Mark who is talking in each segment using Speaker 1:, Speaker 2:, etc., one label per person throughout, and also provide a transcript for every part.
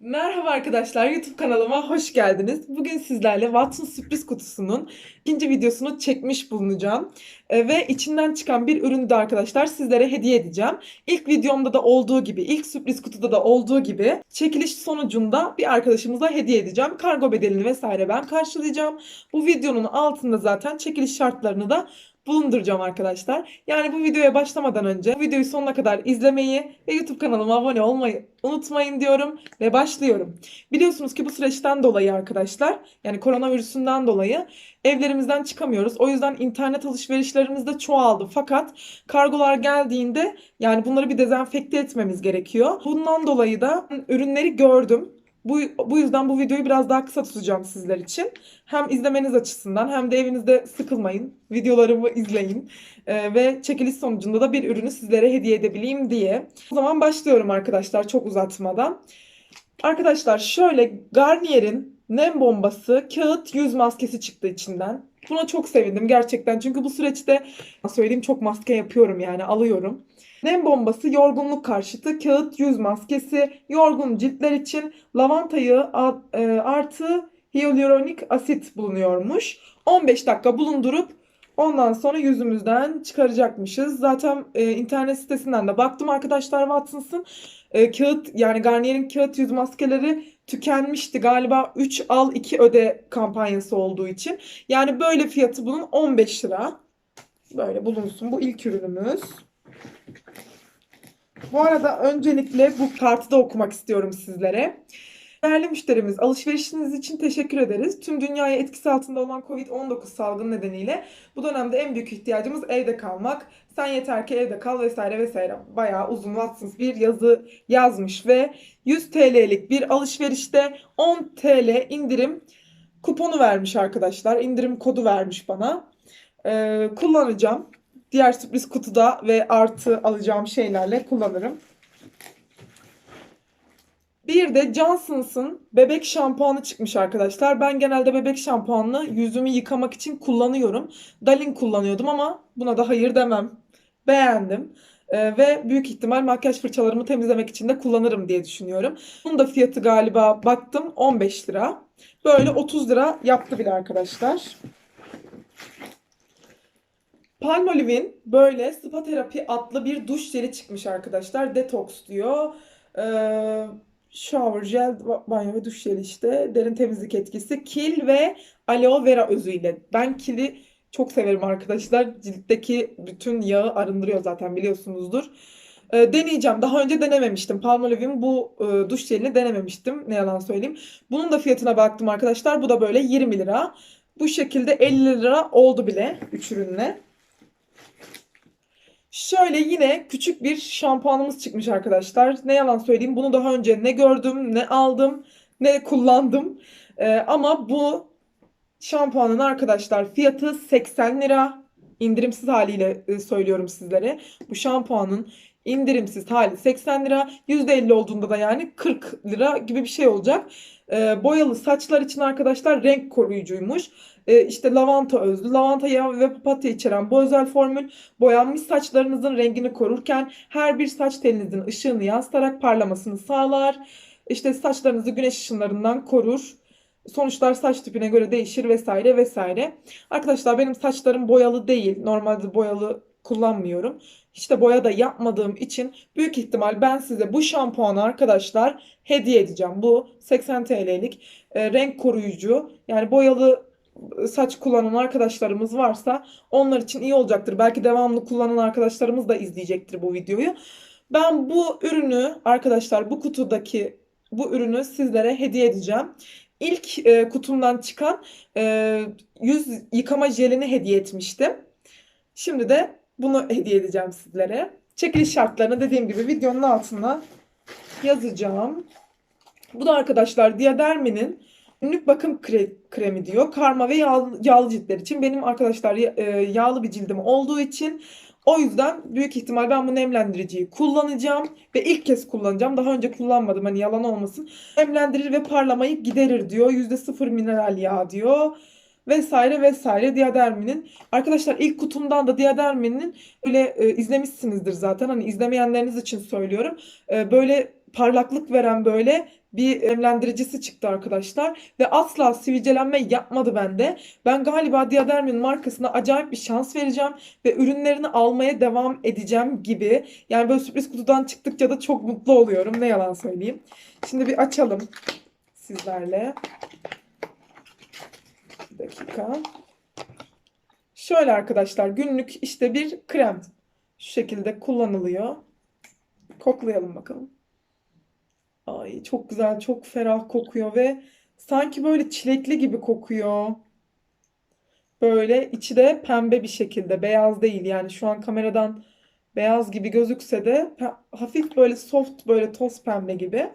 Speaker 1: Merhaba arkadaşlar, YouTube kanalıma hoş geldiniz. Bugün sizlerle Watson sürpriz kutusunun ikinci videosunu çekmiş bulunacağım. E, ve içinden çıkan bir ürünü de arkadaşlar sizlere hediye edeceğim. İlk videomda da olduğu gibi, ilk sürpriz kutuda da olduğu gibi çekiliş sonucunda bir arkadaşımıza hediye edeceğim. Kargo bedelini vesaire ben karşılayacağım. Bu videonun altında zaten çekiliş şartlarını da bulunduracağım arkadaşlar. Yani bu videoya başlamadan önce bu videoyu sonuna kadar izlemeyi ve YouTube kanalıma abone olmayı unutmayın diyorum ve başlıyorum. Biliyorsunuz ki bu süreçten dolayı arkadaşlar yani koronavirüsünden dolayı evlerimizden çıkamıyoruz. O yüzden internet alışverişlerimiz de çoğaldı. Fakat kargolar geldiğinde yani bunları bir dezenfekte etmemiz gerekiyor. Bundan dolayı da ürünleri gördüm. Bu, bu yüzden bu videoyu biraz daha kısa tutacağım sizler için. Hem izlemeniz açısından hem de evinizde sıkılmayın. Videolarımı izleyin. Ee, ve çekiliş sonucunda da bir ürünü sizlere hediye edebileyim diye. O zaman başlıyorum arkadaşlar çok uzatmadan. Arkadaşlar şöyle Garnier'in nem bombası kağıt yüz maskesi çıktı içinden. Buna çok sevindim gerçekten. Çünkü bu süreçte söyleyeyim çok maske yapıyorum yani alıyorum. Nem bombası yorgunluk karşıtı kağıt yüz maskesi yorgun ciltler için lavantayı e, artı hyaluronik asit bulunuyormuş. 15 dakika bulundurup ondan sonra yüzümüzden çıkaracakmışız. Zaten e, internet sitesinden de baktım arkadaşlar Watsons'ın e, kağıt yani Garnier'in kağıt yüz maskeleri tükenmişti. Galiba 3 al 2 öde kampanyası olduğu için. Yani böyle fiyatı bunun 15 lira. Böyle bulunsun. Bu ilk ürünümüz. Bu arada öncelikle bu kartı da okumak istiyorum sizlere. Değerli müşterimiz, alışverişiniz için teşekkür ederiz. Tüm dünyaya etkisi altında olan Covid-19 salgını nedeniyle bu dönemde en büyük ihtiyacımız evde kalmak. Sen yeter ki evde kal vesaire vesaire. Bayağı uzun Watsons bir yazı yazmış ve 100 TL'lik bir alışverişte 10 TL indirim kuponu vermiş arkadaşlar. İndirim kodu vermiş bana. Ee, kullanacağım. Diğer sürpriz kutuda ve artı alacağım şeylerle kullanırım. Bir de Johnson's'ın bebek şampuanı çıkmış arkadaşlar. Ben genelde bebek şampuanını yüzümü yıkamak için kullanıyorum. Dalin kullanıyordum ama buna da hayır demem. Beğendim. Ee, ve büyük ihtimal makyaj fırçalarımı temizlemek için de kullanırım diye düşünüyorum. Bunun da fiyatı galiba baktım 15 lira. Böyle 30 lira yaptı bile arkadaşlar. Palmolive'in böyle spa terapi adlı bir duş jeli çıkmış arkadaşlar. Detox diyor. Ee, shower gel banyo ve duş jeli işte. Derin temizlik etkisi. Kil ve aloe vera özüyle. Ben kili çok severim arkadaşlar. Ciltteki bütün yağı arındırıyor zaten biliyorsunuzdur. Ee, deneyeceğim. Daha önce denememiştim. Palmolive'in bu e, duş jelini denememiştim. Ne yalan söyleyeyim. Bunun da fiyatına baktım arkadaşlar. Bu da böyle 20 lira. Bu şekilde 50 lira oldu bile 3 ürünle. Şöyle yine küçük bir şampuanımız çıkmış arkadaşlar. Ne yalan söyleyeyim bunu daha önce ne gördüm, ne aldım, ne kullandım. Ee, ama bu şampuanın arkadaşlar fiyatı 80 lira. İndirimsiz haliyle e, söylüyorum sizlere. Bu şampuanın indirimsiz hali 80 lira. %50 olduğunda da yani 40 lira gibi bir şey olacak. Ee, boyalı saçlar için arkadaşlar renk koruyucuymuş e, işte lavanta özlü, lavanta yağı ve papatya içeren bu özel formül boyanmış saçlarınızın rengini korurken her bir saç telinizin ışığını yansıtarak parlamasını sağlar. İşte saçlarınızı güneş ışınlarından korur. Sonuçlar saç tipine göre değişir vesaire vesaire. Arkadaşlar benim saçlarım boyalı değil. Normalde boyalı kullanmıyorum. Hiç de boya da yapmadığım için büyük ihtimal ben size bu şampuanı arkadaşlar hediye edeceğim. Bu 80 TL'lik e, renk koruyucu. Yani boyalı saç kullanan arkadaşlarımız varsa onlar için iyi olacaktır. Belki devamlı kullanan arkadaşlarımız da izleyecektir bu videoyu. Ben bu ürünü arkadaşlar bu kutudaki bu ürünü sizlere hediye edeceğim. İlk e, kutumdan çıkan e, yüz yıkama jelini hediye etmiştim. Şimdi de bunu hediye edeceğim sizlere. Çekiliş şartlarını dediğim gibi videonun altına yazacağım. Bu da arkadaşlar Diadermi'nin Günlük bakım kre kremi diyor. Karma ve yağlı, yağlı ciltler için. Benim arkadaşlar e, yağlı bir cildim olduğu için o yüzden büyük ihtimal ben bu nemlendiriciyi kullanacağım ve ilk kez kullanacağım. Daha önce kullanmadım hani yalan olmasın. Nemlendirir ve parlamayı giderir diyor. %0 mineral yağ diyor vesaire vesaire Diadermi'nin. Arkadaşlar ilk kutumdan da Diadermi'nin böyle e, izlemişsinizdir zaten. Hani izlemeyenleriniz için söylüyorum. E, böyle parlaklık veren böyle bir nemlendiricisi çıktı arkadaşlar. Ve asla sivilcelenme yapmadı bende. Ben galiba Diadermin markasına acayip bir şans vereceğim. Ve ürünlerini almaya devam edeceğim gibi. Yani böyle sürpriz kutudan çıktıkça da çok mutlu oluyorum. Ne yalan söyleyeyim. Şimdi bir açalım sizlerle. Bir dakika. Şöyle arkadaşlar günlük işte bir krem. Şu şekilde kullanılıyor. Koklayalım bakalım. Ay çok güzel, çok ferah kokuyor ve sanki böyle çilekli gibi kokuyor. Böyle içi de pembe bir şekilde, beyaz değil. Yani şu an kameradan beyaz gibi gözükse de hafif böyle soft böyle toz pembe gibi.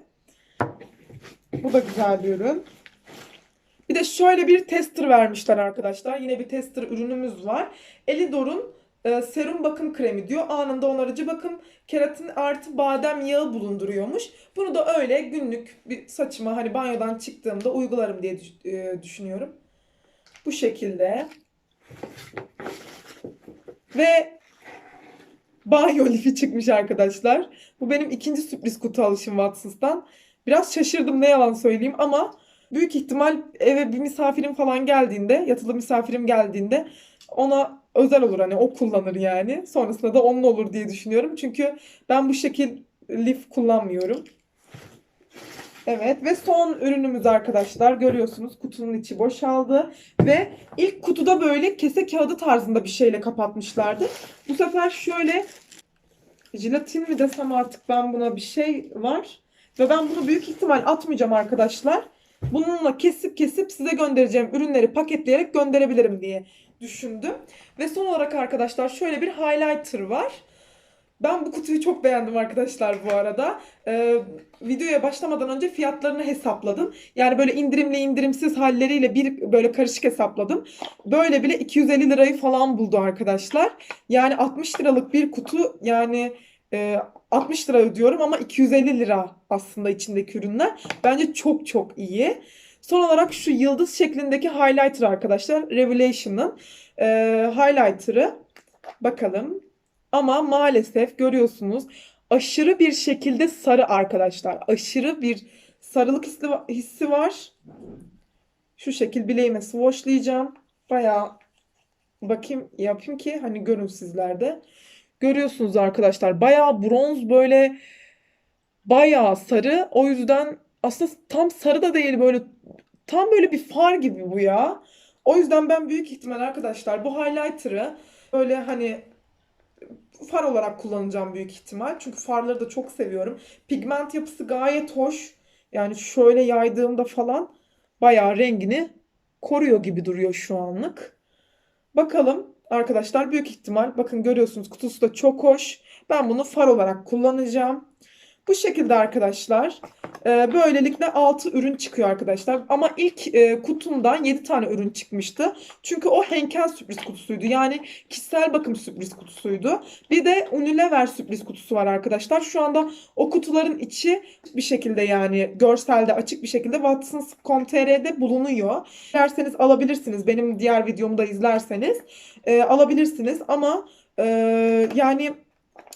Speaker 1: Bu da güzel bir ürün. Bir de şöyle bir tester vermişler arkadaşlar. Yine bir tester ürünümüz var. Elidor'un e, serum bakım kremi diyor. Anında onarıcı bakım, keratin artı badem yağı bulunduruyormuş. Bunu da öyle günlük bir saçıma hani banyodan çıktığımda uygularım diye e, düşünüyorum. Bu şekilde. Ve banyo lifi çıkmış arkadaşlar. Bu benim ikinci sürpriz kutu alışım Watsons'tan. Biraz şaşırdım ne yalan söyleyeyim ama büyük ihtimal eve bir misafirim falan geldiğinde, yatılı misafirim geldiğinde ona özel olur hani o kullanır yani. Sonrasında da onun olur diye düşünüyorum. Çünkü ben bu şekil lif kullanmıyorum. Evet ve son ürünümüz arkadaşlar görüyorsunuz kutunun içi boşaldı ve ilk kutuda böyle kese kağıdı tarzında bir şeyle kapatmışlardı. Bu sefer şöyle jelatin mi desem artık ben buna bir şey var ve ben bunu büyük ihtimal atmayacağım arkadaşlar. Bununla kesip kesip size göndereceğim ürünleri paketleyerek gönderebilirim diye düşündüm. Ve son olarak arkadaşlar şöyle bir highlighter var. Ben bu kutuyu çok beğendim arkadaşlar bu arada. Ee, videoya başlamadan önce fiyatlarını hesapladım. Yani böyle indirimli indirimsiz halleriyle bir böyle karışık hesapladım. Böyle bile 250 lirayı falan buldu arkadaşlar. Yani 60 liralık bir kutu yani e, 60 lira ödüyorum ama 250 lira aslında içindeki ürünler. Bence çok çok iyi. Son olarak şu yıldız şeklindeki highlighter arkadaşlar. Revelation'ın e, highlighter'ı. Bakalım. Ama maalesef görüyorsunuz aşırı bir şekilde sarı arkadaşlar. Aşırı bir sarılık hissi, hissi var. Şu şekil bileğime swatchlayacağım. Bayağı bakayım yapayım ki hani görün sizler de. Görüyorsunuz arkadaşlar bayağı bronz böyle bayağı sarı. O yüzden aslında tam sarı da değil böyle tam böyle bir far gibi bu ya. O yüzden ben büyük ihtimal arkadaşlar bu highlighter'ı böyle hani far olarak kullanacağım büyük ihtimal. Çünkü farları da çok seviyorum. Pigment yapısı gayet hoş. Yani şöyle yaydığımda falan bayağı rengini koruyor gibi duruyor şu anlık. Bakalım arkadaşlar büyük ihtimal bakın görüyorsunuz kutusu da çok hoş. Ben bunu far olarak kullanacağım. Bu şekilde arkadaşlar. E, böylelikle 6 ürün çıkıyor arkadaşlar. Ama ilk e, kutumdan 7 tane ürün çıkmıştı. Çünkü o Henkel sürpriz kutusuydu. Yani kişisel bakım sürpriz kutusuydu. Bir de Unilever sürpriz kutusu var arkadaşlar. Şu anda o kutuların içi bir şekilde yani görselde açık bir şekilde Watsons.com.tr'de bulunuyor. Dilerseniz alabilirsiniz. Benim diğer videomu da izlerseniz e, alabilirsiniz. Ama e, yani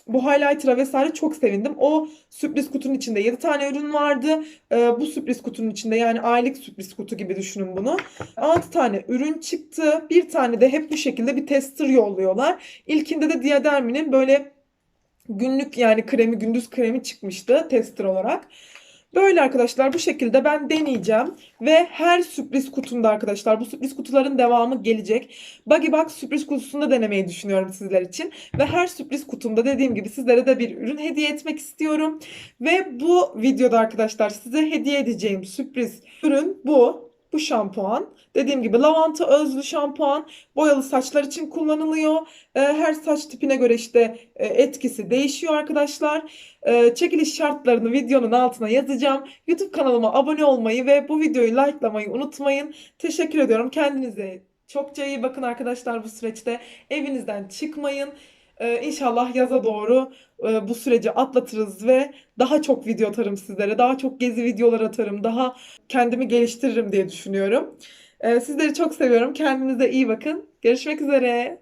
Speaker 1: bu highlighter'a vesaire çok sevindim. O sürpriz kutunun içinde 7 tane ürün vardı. Ee, bu sürpriz kutunun içinde yani aylık sürpriz kutu gibi düşünün bunu. 6 tane ürün çıktı. Bir tane de hep bu şekilde bir tester yolluyorlar. İlkinde de Diadermi'nin böyle günlük yani kremi gündüz kremi çıkmıştı tester olarak. Böyle arkadaşlar bu şekilde ben deneyeceğim ve her sürpriz kutumda arkadaşlar bu sürpriz kutuların devamı gelecek. Buggy Box sürpriz kutusunda denemeyi düşünüyorum sizler için ve her sürpriz kutumda dediğim gibi sizlere de bir ürün hediye etmek istiyorum. Ve bu videoda arkadaşlar size hediye edeceğim sürpriz ürün bu. Bu şampuan. Dediğim gibi lavanta özlü şampuan. Boyalı saçlar için kullanılıyor. Ee, Her saç tipine göre işte e, etkisi değişiyor arkadaşlar. Ee, Çekiliş şartlarını videonun altına yazacağım. YouTube kanalıma abone olmayı ve bu videoyu likelamayı unutmayın. Teşekkür ediyorum. Kendinize çokça iyi bakın arkadaşlar bu süreçte. Evinizden çıkmayın. Ee, İnşallah yaza doğru e, bu süreci atlatırız ve daha çok video atarım sizlere. Daha çok gezi videolar atarım. Daha kendimi geliştiririm diye düşünüyorum. Ee, Sizleri çok seviyorum. Kendinize iyi bakın. Görüşmek üzere.